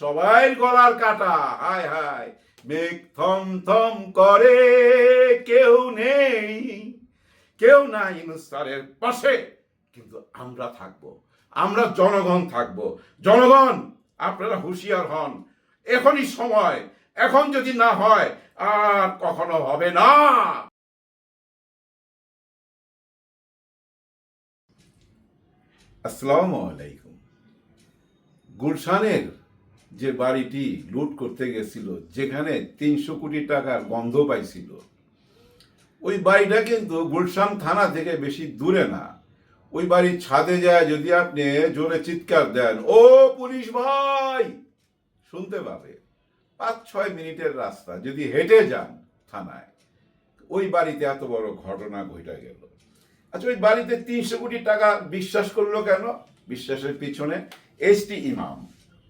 সবাই গলার কাটা হায় হায় মেঘ থম থম করে, কেউ নেই। কেউ নাই ইনুস্তারের পাশে। কিন্তু আমরা থাকব, আমরা জনগণ থাকব। জনগণ, আপনারা হুঁশিয়ার হন। এখনই সময়, এখন যদি না হয়, আর কখনো হবে না। আসসালামু আলাইকুম। গুলশানের যে বাড়িটি লুট করতে গেছিল, যেখানে তিনশো কোটি টাকার গন্ধ পাইছিল। ওই বাড়িটা কিন্তু গুলশান থানা থেকে বেশি দূরে না। ওই বাড়ির ছাদে যায় যদি আপনি জোরে চিৎকার দেন, ও পুলিশ ভাই! শুনতে পাবে। পাঁচ, ছয় মিনিটের রাস্তা যদি হেঁটে যান থানায়, ওই বাড়িতে এত বড় ঘটনা ঘটে গেল। আচ্ছা ওই বাড়িতে তিনশো কোটি টাকা বিশ্বাস করল কেন? বিশ্বাসের পিছনে এস টি ইমাম।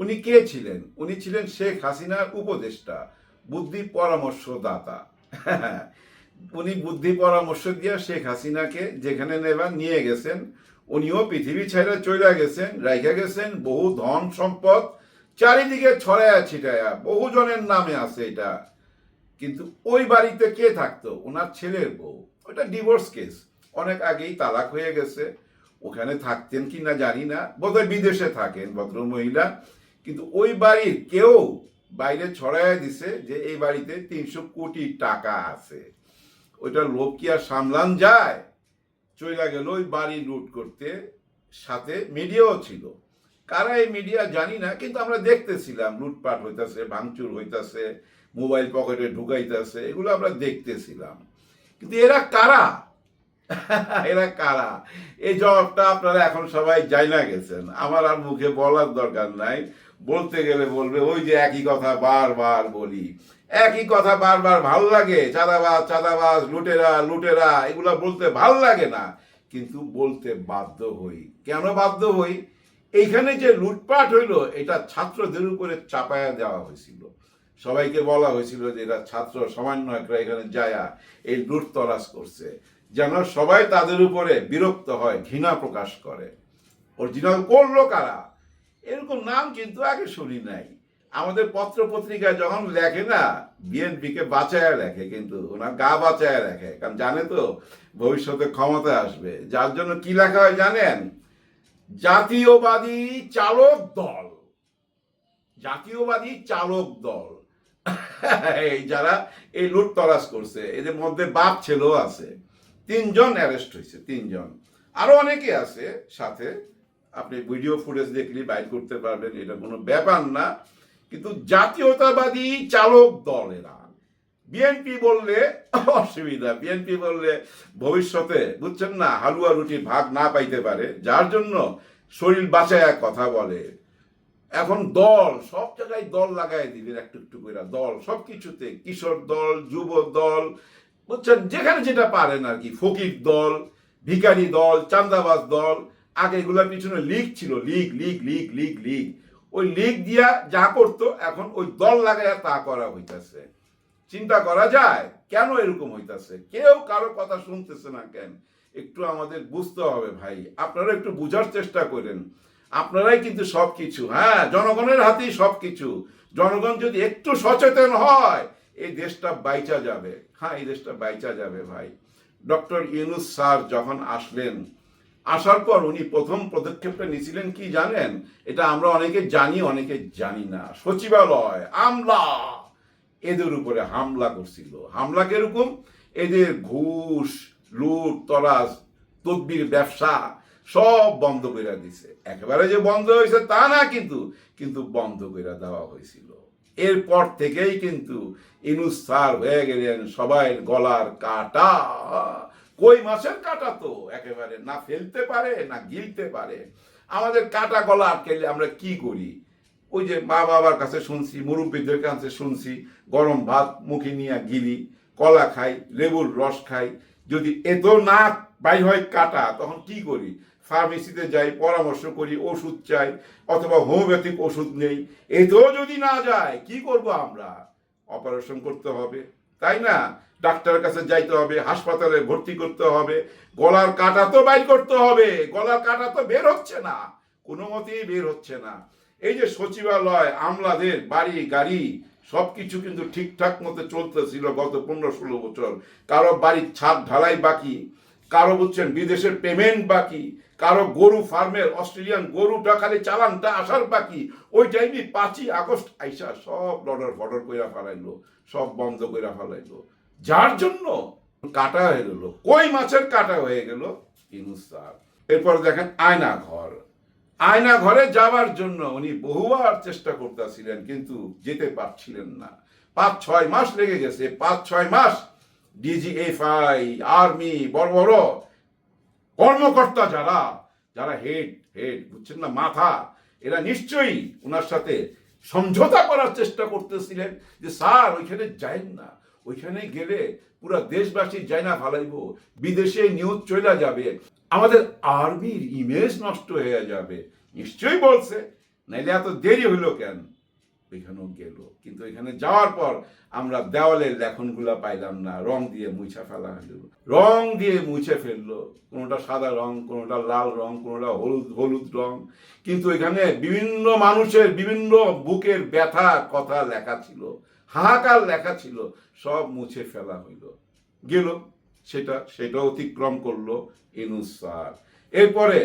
উনি কে ছিলেন? উনি ছিলেন শেখ হাসিনার উপদেষ্টা, বুদ্ধি পরামর্শদাতা। উনি বুদ্ধি পরামর্শ দিয়ে শেখ হাসিনাকে যেখানে নেবার নিয়ে গেছেন, উনিও পৃথিবী ছেড়ে চলে গেছেন, রাইখা গেছেন, বহু ধন সম্পদ চারিদিকে ছড়ায়া ছিটায়া বহু জনের নামে আছে এটা। কিন্তু ওই বাড়িতে কে থাকতো? ওনার ছেলের বউ। ওটা ডিভোর্স কেস অনেক আগেই তালাক হয়ে গেছে। ওখানে থাকতেন কি না জানি না। বোধহয় বিদেশে থাকেন ভদ্র মহিলা কিন্তু ওই বাড়ির কেউ বাইরে ছড়াইয়া দিছে যে এই বাড়িতে তিনশো কোটি টাকা আছে। ওইটা লোক কি আর সামলান যায়? চইলা গেল ওই বাড়ি লুট করতে। সাথে মিডিয়াও ছিল। কারা এই মিডিয়া জানি না, কিন্তু আমরা দেখতেছিলাম। লুটপাট হইতাছে, ভাঙচুর হইতাছে, মোবাইল পকেটে ঢুকাইতেছে, এগুলো আমরা দেখতেছিলাম। কিন্তু এরা কারা? এরা কারা? এই জবাবটা আপনারা এখন সবাই জানা গেছেন। আমার আর মুখে বলার দরকার নাই। বলতে গেলে বলবে, ওই যে একই কথা বারবার বলি। একই কথা বারবার ভালো লাগে, চাঁদাবাজ চাঁদাবাজ, লুটেরা লুটেরা, এগুলো বলতে ভালো লাগে না। কিন্তু বলতে বাধ্য হই। কেন বাধ্য হই? এইখানে যে লুটপাট হইল, এটা ছাত্রদের উপরে চাপায়া দেওয়া হয়েছিল। সবাইকে বলা হয়েছিল যে এরা ছাত্র, সমন্বয়করা এখানে যায়া, এই লুট তরাস করছে। যেন সবাই তাদের উপরে বিরক্ত হয়, ঘৃণা প্রকাশ করে। অরিজিনাল করল কারা এরকম নাম কিন্তু আগে শুনি নাই। আমাদের পত্র পত্রিকায় যখন লেখে না, বিএনপিকে বাঁচায় লেখে কিন্তু, ওনার গা বাঁচায় লেখে। কারণ জানে তো, ভবিষ্যতে ক্ষমতা আসবে। যার জন্য কি লেখা হয় জানেন? জাতীয়বাদী চালক দল। জাতীয়বাদী চালক দল। এই যারা এই লুট তরাস করছে, এদের মধ্যে বাপ ছেলেও আছে। তিনজন অ্যারেস্ট হয়েছে, তিনজন। আরও অনেকে আছে সাথে। আপনি ভিডিও ফুটেজ দেখলে বাইর করতে পারবেন, এটা কোনো ব্যাপার না। কিন্তু জাতীয়তাবাদী চালক দল এরা বিএনপি বললে অসুবিধা বিএনপি বললে ভবিষ্যতে, বুঝছেন না, হালুয়া রুটি ভাগ না পাইতে পারে, যার জন্য শরীর বাঁচায় কথা বলে। এখন দল, সব জায়গায় দল লাগাই দিবেন, একটু একটু করে দল সব কিছুতে কিশোর দল, যুব দল, বুঝছেন, যেখানে যেটা পারেন আর কি, ফকির দল ভিকারি দল, চান্দাবাজ দল আগে এগুলোর পিছনে লিগ ছিল league league league league league ওই লিগ দিয়া যা করতো, এখন ওই দল লাগাইয়া তা করা হইতাছে। চিন্তা করা যায়, কেন এরকম হইতাছে? কেউ কারও কথা শুনতেছে না কেন? একটু আমাদের বুঝতে হবে ভাই। আপনারা একটু বুঝার চেষ্টা করেন। আপনারাই কিন্তু সবকিছু হ্যাঁ জনগণের হাতেই সবকিছু। জনগণ যদি একটু সচেতন হয়, এই দেশটা বাইচা যাবে। হ্যাঁ এই দেশটা বাইচা যাবে ভাই। ডক্টর ইউনুস স্যার যখন আসলেন আসার পর উনি প্রথম পদক্ষেপটা নিয়েছিলেন কি জানেন? এটা আমরা অনেকে জানি অনেকে জানি না। সচিবালয়, আমলা। এদের উপরে হামলা করছিল। হামলা কীরকম? এদের ঘুষ, লুট তরাস তদবির, ব্যবসা সব বন্ধ করে দিছে। একেবারে যে বন্ধ হয়েছে তা না কিন্তু কিন্তু বন্ধ করে দেওয়া হয়েছিল। এরপর থেকেই কিন্তু ইনুস হয়ে গেলেন সবাই গলার কাটা। কই মাছের কাটা তো? একেবারে না ফেলতে পারে, না গিলতে পারে। আমাদের কাটা গলা আটকেলে আমরা কি করি? ওই যে মা বাবার কাছে শুনছি, মুরব্বীদের কাছে শুনছি, গরম ভাত মুখে নিয়ে গিলি, কলা খাই, লেবুর রস খাই। যদি এত না বাই হয় কাটা, তখন কি করি? ফার্মেসিতে যাই, পরামর্শ করি, ওষুধ চাই, অথবা হোমিওপ্যাথিক ওষুধ নেই। এতেও যদি না যায়, কি করব আমরা? অপারেশন করতে হবে, তাই না? ডাক্তারের কাছে যাইতে হবে, হাসপাতালে ভর্তি করতে হবে, গলার কাটা তো বাইর করতে হবে, গলার কাটা তো বের হচ্ছে না, কোনো মতেই বের হচ্ছে না। এই যে সচিবালয়, আমলাদের, বাড়ি, গাড়ি, সবকিছু কিন্তু ঠিকঠাক মতো চলতেছিল গত পনেরো ষোলো বছর। কারও বাড়ির ছাদ ঢালাই বাকি, কারও বুঝছেন বিদেশের পেমেন্ট বাকি, কারও গরু ফার্মের অস্ট্রেলিয়ান গরুটা খালি চালানটা আসার বাকি, ওই টাইমে পাঁচই আগস্ট আইসা সব লডর ফডর কইরা ফেলাইলো, সব বন্ধ কইরা ফেলাইলো। যার জন্য কাটা হয়ে গেল, কই মাছের কাটা হয়ে গেল? ইনুস স্যার এরপর দেখেন আয়না ঘর। আয়না ঘরে যাওয়ার জন্য উনি বহুবার চেষ্টা করতেছিলেন, কিন্তু যেতে পারছিলেন না। পাঁচ, ছয় মাস লেগে গেছে। পাঁচ, ছয় মাস ডিজিএফআই, আর্মি, বড় বড় কর্মকর্তা যারা যারা হেড হেড, বুঝছেন না, মাথা, এরা নিশ্চয়ই ওনার সাথে সমঝোতা করার চেষ্টা করতেছিলেন যে, স্যার, ওইখানে যাইন না। ওইখানে গেলে পুরো দেশবাসী যায় না ফালাইব, বিদেশে নিউজ চলে যাবে। আমাদের আর্মির ইমেজ নষ্ট হয়ে যাবে। নিশ্চয়ই বলছে, নাইলে এত দেরি হইল কেন? ওইখানেও গেল। কিন্তু ওইখানে যাওয়ার পর আমরা দেওয়ালের লেখনগুলা পাইলাম না, রং দিয়ে মুছা ফেলা হলো। রং দিয়ে মুছে ফেলল। কোনোটা সাদা রং, কোনোটা লাল রং, কোনোটা হলুদ হলুদ রং। কিন্তু এখানে বিভিন্ন মানুষের বিভিন্ন বুকের ব্যথা কথা লেখা ছিল। হাহাকার লেখা ছিল, সব মুছে ফেলা হইল। গেল, সেটা সেটা অতিক্রম করল ইনুস এরপরে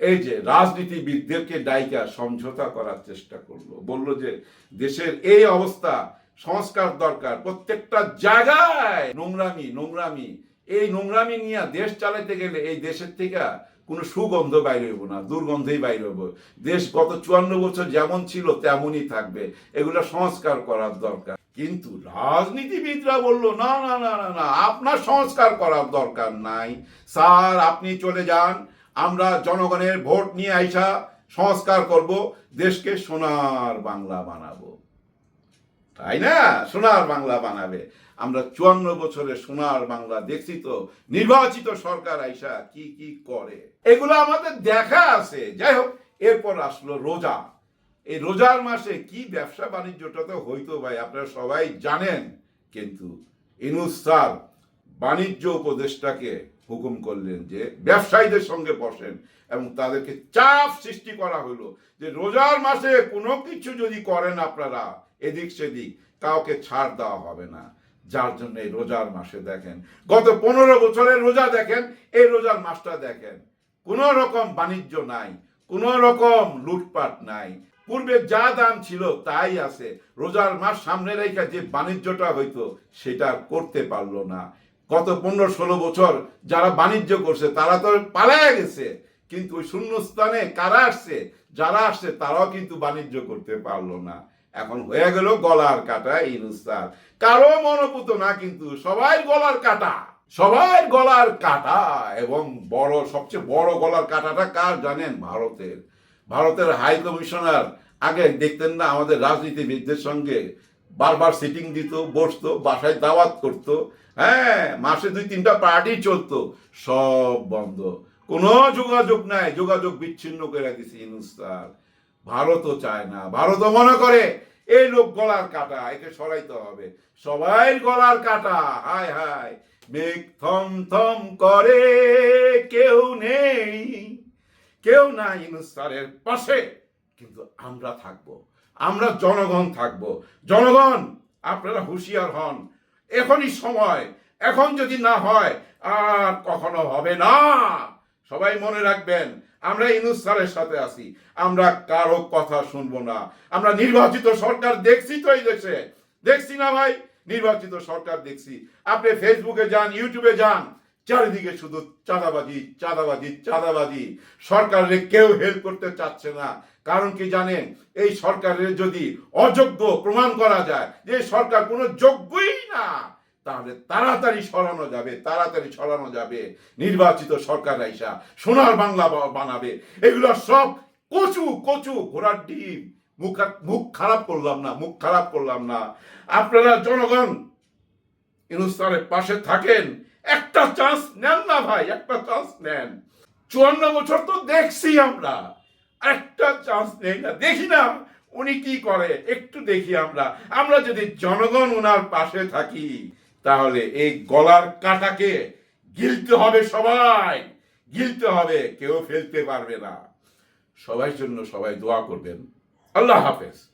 এই যে রাজনীতিবিদদেরকে ডাইকা সমঝোতা করার চেষ্টা করল, বলল যে দেশের এই অবস্থা সংস্কার দরকার, প্রত্যেকটা জায়গায় নোংরামি নোংরামি। এই নোংরামি নিয়ে দেশ চালাইতে গেলে এই দেশের থেকে কোনো সুগন্ধ বাইরে হইব না, দুর্গন্ধই বাইরে হইব। দেশ গত চুয়ান্ন বছর যেমন ছিল, তেমনই থাকবে। এগুলো সংস্কার করার দরকার। কিন্তু রাজনীতিবিদরা বলল, না না না না না, আপনার সংস্কার করার দরকার নাই। স্যার, আপনি চলে যান। আমরা জনগণের ভোট নিয়ে আইসা সংস্কার করব, দেশকে সোনার বাংলা বানাবো। তাই না? সোনার বাংলা বানাবে। আমরা চুয়ান্ন বছরে সোনার বাংলা দেখছি তো, নির্বাচিত সরকার আইসা কি কি করে? এগুলো আমাদের দেখা আছে। যাই হোক, এরপর আসলো রোজা। এই রোজার মাসে কি ব্যবসা বাণিজ্যটা তো হইতো ভাই? আপনারা সবাই জানেন, কিন্তু ইনুস বাণিজ্য উপদেষ্টাকে হুকুম করলেন যে ব্যবসায়ীদের সঙ্গে বসেন এবং তাদেরকে চাপ সৃষ্টি করা হলো যে রোজার মাসে কোনো কিছু যদি করেন আপনারা, এদিক সেদিক, কাউকে ছাড় দেওয়া হবে না। যার জন্য এই রোজার মাসে দেখেন, গত পনেরো বছরের রোজা দেখেন, এই রোজার মাসটা দেখেন, কোনো রকম বাণিজ্য নাই, কোনো রকম লুটপাট নাই পূর্বে যা দাম ছিল তাই আছে। রোজার মাস সামনে রেখে যে বাণিজ্যটা হইতো, সেটা করতে পারল না। গত পনেরো ষোলো বছর যারা বাণিজ্য করছে, তারা তো পালায় গেছে। কিন্তু ওই শূন্যস্থানে কারা আসছে, যারা আসছে, তারাও কিন্তু বাণিজ্য করতে পারল না। এখন হয়ে গেল গলার কাটা ইনুস্তার। কারও মনোপুত না কিন্তু সবাই গলার কাটা। সবাই গলার কাটা এবং বড়, সবচেয়ে বড় গলার কাটাটা কার জানেন? ভারতের। ভারতের হাই কমিশনার আগে দেখতেন না আমাদের রাজনীতিবিদদের সঙ্গে। বারবার সিটিং দিত, বসতো, বাসায় দাওয়াত করতো। হ্যাঁ মাসে দুই তিনটা পার্টি চলতো। সব বন্ধ। কোনো যোগাযোগ নাই, যোগাযোগ বিচ্ছিন্ন করে দিছে ইনুস্তার ভারতও চায় না। ভারতও মনে করে, এই লোক গলার কাটা, একে সরাইতে হবে। সবাই গলার কাটা, হায় হায়। মেঘ থম থম করে, কেউ নেই। কেউ না ইনুস্তারের পাশে। কিন্তু আমরা থাকব, আমরা জনগণ থাকব। জনগণ, আপনারা হুঁশিয়ার হন। এখনই সময়, এখন যদি না হয়, আর কখনো হবে না। সবাই মনে রাখবেন, আমরা ইনুস সাথে আছি। আমরা কারও কথা শুনব না। আমরা নির্বাচিত সরকার দেখছি তো এই দেশে। দেখছি না ভাই, নির্বাচিত সরকার দেখছি। আপনি ফেসবুকে যান ইউটিউবে যান চারিদিকে শুধু চাঁদাবাজি চাঁদাবাজি চাঁদাবাজি। সরকারের কেউ হেল্প করতে চাচ্ছে না। কারণ কি জানেন? এই সরকারের যদি অযোগ্য প্রমাণ করা যায় যে সরকার কোনো যোগ্যই না, তাহলে তাড়াতাড়ি সরানো যাবে, তাড়াতাড়ি সরানো যাবে। নির্বাচিত সরকার আইসা সোনার বাংলা বানাবে। এগুলো সব কচু কচু, ঘোড়ার ডিম। মুখ মুখ খারাপ করলাম না, মুখ খারাপ করলাম না। আপনারা জনগণ ইনুস্তারের পাশে থাকেন। একটা চান্স নেন না ভাই, একটা চান্স নেন। চুয়ান্ন বছর তো দেখছি আমরা। একটা চান্স নেই না। দেখি না উনি কি করে, একটু দেখি আমরা। আমরা যদি জনগণ ওনার পাশে থাকি, তাহলে এই গলার কাটাকে গিলতে হবে সবাই। গিলতে হবে, কেউ ফেলতে পারবে না। সবাই জন্য সবাই দোয়া করবেন। আল্লাহ হাফেজ।